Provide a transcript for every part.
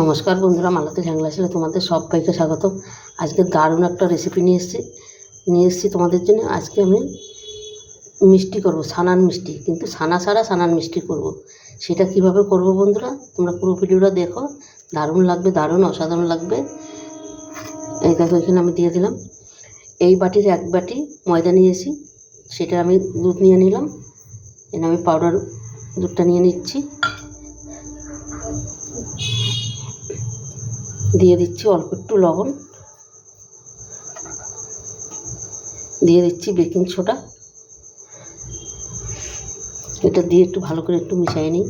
নমস্কার বন্ধুরা, মালাতে ঝাংলা ছিল তোমাদের সবাইকে স্বাগত। আজকে দারুণ একটা রেসিপি নিয়ে এসেছি। নিয়ে এসেছি তোমাদের জন্য। আজকে আমি মিষ্টি করব সানান মিষ্টি। কিন্তু সানা ছাড়া সানান মিষ্টি করব। সেটা কীভাবে করব বন্ধুরা, তোমরা পুরো ভিডিওটা দেখো। দারুণ লাগবে, দারুণ অসাধারণ লাগবে। এই দেখো, এখানে আমি দিয়ে দিলাম। এই বাটির এক বাটি ময়দা নিয়েছি সেটা আমি দুধ নিয়ে নিলাম। এখানে আমি পাউডার দুধটা নিয়ে নিচ্ছি। দিয়ে দিচ্ছি অল্প একটু লবণ। দিয়ে দিচ্ছি বেকিং সোডা। এটা দিয়ে একটু ভালো করে একটু মিশিয়ে নিই।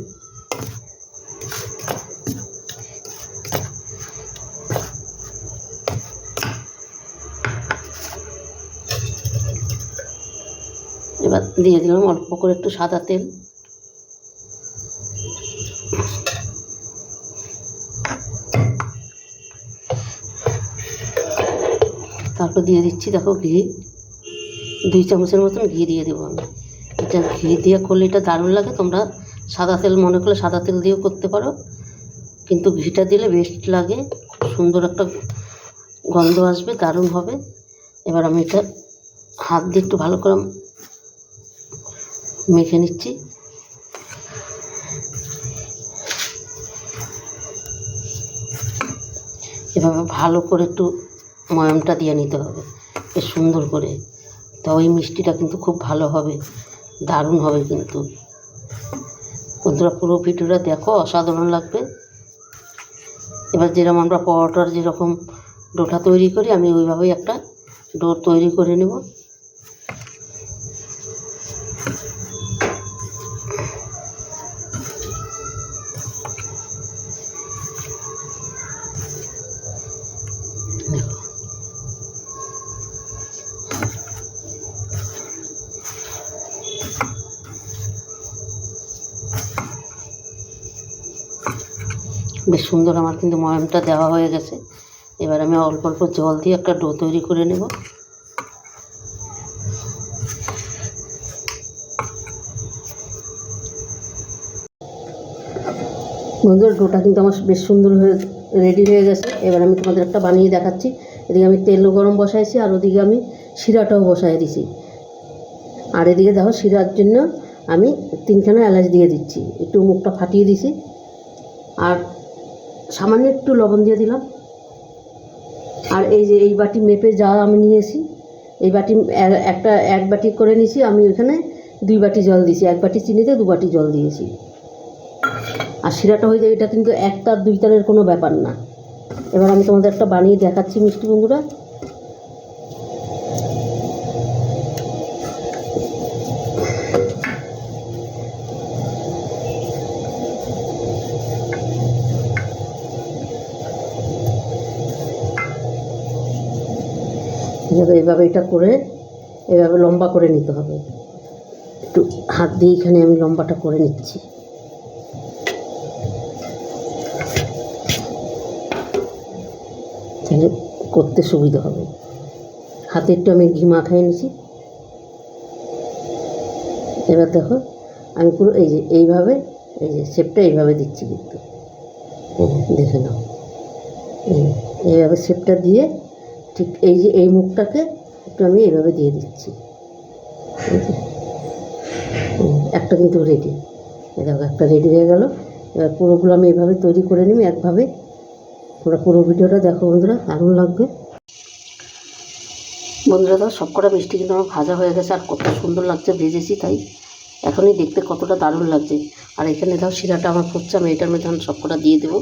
এবার দিয়ে দিলাম অল্প করে একটু সাদা তেল। তারপর দিয়ে দিচ্ছি, দেখো ঘি। দুই চামচের মতন ঘি দিয়ে দেবো আমি। এটা ঘি দিয়ে করলে এটা দারুণ লাগে, তোমরা সাদা তেল মনে করলে সাদা তেল দিয়েও করতে পারো। কিন্তু ঘিটা দিলে বেস্ট লাগে, খুব সুন্দর একটা গন্ধ আসবে, দারুণ হবে। এবার আমি এটা হাত দিয়ে একটু ভালো করে মেখে নিচ্ছি। এভাবে ভালো করে একটু ময়ামটা দিয়ে নিতে হবে, বেশ সুন্দর করে। তবে এই মিষ্টিটা কিন্তু খুব ভালো হবে, দারুণ হবে কিন্তু। বন্ধুরা, পুরো ভিডিওটা দেখো, অসাধারণ লাগবে। এবার যেরকম আমরা পরোটার যেরকম ডোটা তৈরি করি, আমি ওইভাবেই একটা ডো তৈরি করে নেব। বেশ সুন্দর আমার কিন্তু ময়ামটা দেওয়া হয়ে গেছে। এবার আমি অল্প অল্প জল দিয়ে একটা ডো তৈরি করে নেব। বন্ধুরা, ডোটা কিন্তু আমার বেশ সুন্দর হয়ে রেডি হয়ে গেছে। এবার আমি তোমাদের একটা বানিয়ে দেখাচ্ছি। এদিকে আমি তেলও গরম বসাইছি, আর ওদিকে আমি শিরাটাও বসাই দিছি। আর এদিকে দেখো, শিরার জন্য আমি তিনখানা এলাচ দিয়ে দিচ্ছি। একটু মুখটা ফাটিয়ে দিছি। আর সামান্য একটু লবণ দিয়ে দিলাম। আর এই যে এই বাটি মেপে যা আমি নিয়েছি, এই বাটি একটা, এক বাটি করে নিয়েছি, আমি ওইখানে দুই বাটি জল দিয়েছি। এক বাটি চিনিতে দু বাটি জল দিয়েছি। আর শিরাটা হয়ে যায়, এটা কিন্তু এক তার দুই তারের কোনো ব্যাপার না। এবার আমি তোমাদের একটা বানিয়ে দেখাচ্ছি, মিষ্টি বন্ধুরা। এভাবে এইভাবে এটা করে এভাবে লম্বা করে নিতে হবে। একটু হাত দিয়ে এখানে আমি লম্বাটা করে নিচ্ছি। তাহলে করতে সুবিধা হবে। হাতে একটু আমি ঘি মা মাখাই নিছি। এবার দেখো আমি পুরো এই যে এইভাবে এই যে শেপটা এইভাবে দিচ্ছি কিন্তু। দেখে নাও। এই এইভাবে শেপটা দিয়ে ঠিক এই যে, এই মুখটাকে একটু আমি এইভাবে দিয়ে দিচ্ছি। একটা কিন্তু রেডি দেখো, একটা রেডি হয়ে গেল। এবার পুরোগুলো আমি এভাবে তৈরি করে নিই, একভাবে। তোমরা পুরো ভিডিওটা দেখো বন্ধুরা, দারুণ লাগবে। বন্ধুরা তো সবকটা মিষ্টি কিন্তু আমার ভাজা হয়ে গেছে, আর কত সুন্দর লাগছে, ভেজেছি তাই। এখনই দেখতে কতটা দারুণ লাগছে। আর এখানে দাও শিরাটা আমার ফুটছে, আমি এটার মধ্যে সবকটা দিয়ে দেবো।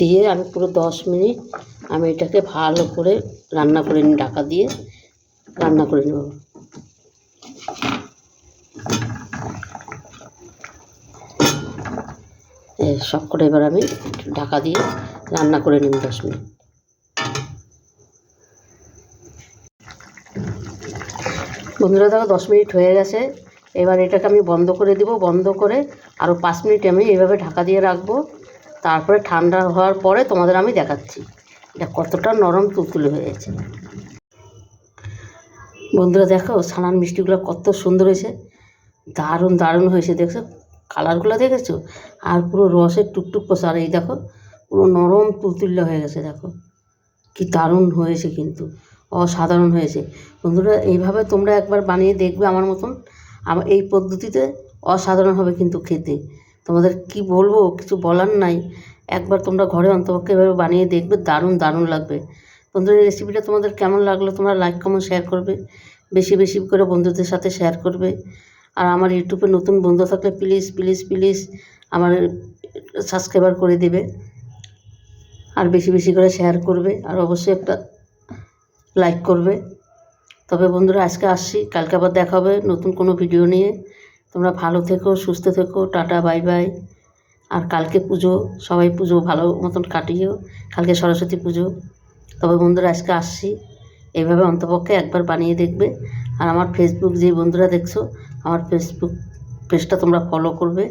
দিয়ে আমি পুরো দশ মিনিট আমি এটাকে ভালো করে রান্না করে নিই, ঢাকা দিয়ে রান্না করে নেব। সব করে এবার আমি ঢাকা দিয়ে রান্না করে নিব দশ মিনিট। বন্ধুরা, দেখো দশ মিনিট হয়ে গেছে। এবার এটাকে আমি বন্ধ করে দিব। বন্ধ করে আরও পাঁচ মিনিট আমি এইভাবে ঢাকা দিয়ে রাখব। তারপরে ঠান্ডা হওয়ার পরে তোমাদের আমি দেখাচ্ছি। এটা কতটা নরম তুলতুলে হয়েছে। বন্ধুরা দেখো ছানার মিষ্টিগুলো কত সুন্দর হয়েছে। দারুণ দারুণ হয়েছে, দেখছ? কালারগুলো দেখেছ? আর পুরো রসের টুকটুক আর এই দেখো, পুরো নরম তুলতুল্লা হয়ে গেছে, দেখো। কি দারুণ হয়েছে কিন্তু। অসাধারণ হয়েছে। বন্ধুরা, এইভাবে তোমরা একবার বানিয়ে দেখবে আমার মতন। আমার এই পদ্ধতিতে অসাধারণ হবে কিন্তু খেতে। তোমাদের কি বলব? কিছু বলার নাই। একবার তোমরা ঘরে অন্তপক্ষে এভাবে বানিয়ে দেখবে, দারুণ দারুণ লাগবে। বন্ধুরা রেসিপিটা তোমাদের কেমন লাগল তোমরা লাইক কমেন্ট শেয়ার করবে। বেশি বেশি করে বন্ধুদের সাথে শেয়ার করবে। আর আমার ইউটিউবে নতুন বন্ধু থাকলে প্লিজ প্লিজ প্লিজ আমার সাবস্ক্রাইবার করে দেবে। আর বেশি বেশি করে শেয়ার করবে। আর অবশ্যই একটা লাইক করবে। তবে বন্ধুরা আজকে আসছি। কালকে আবার দেখা হবে নতুন কোনো ভিডিও নিয়ে। তোমরা ভালো থেকো, সুস্থ থেকো, টাটা, বাই বাই। আর কালকে পুজো, সবাই পুজো ভালো মতন কাটিও। কালকে সরস্বতী পুজো। তবে বন্ধুরা, আজকে আসছি। এইভাবে অন্তপক্ষে একবার বানিয়ে দেখবে। আর আমার ফেসবুক যে বন্ধুরা দেখছ, আমার ফেসবুক পেজটা তোমরা ফলো করবে।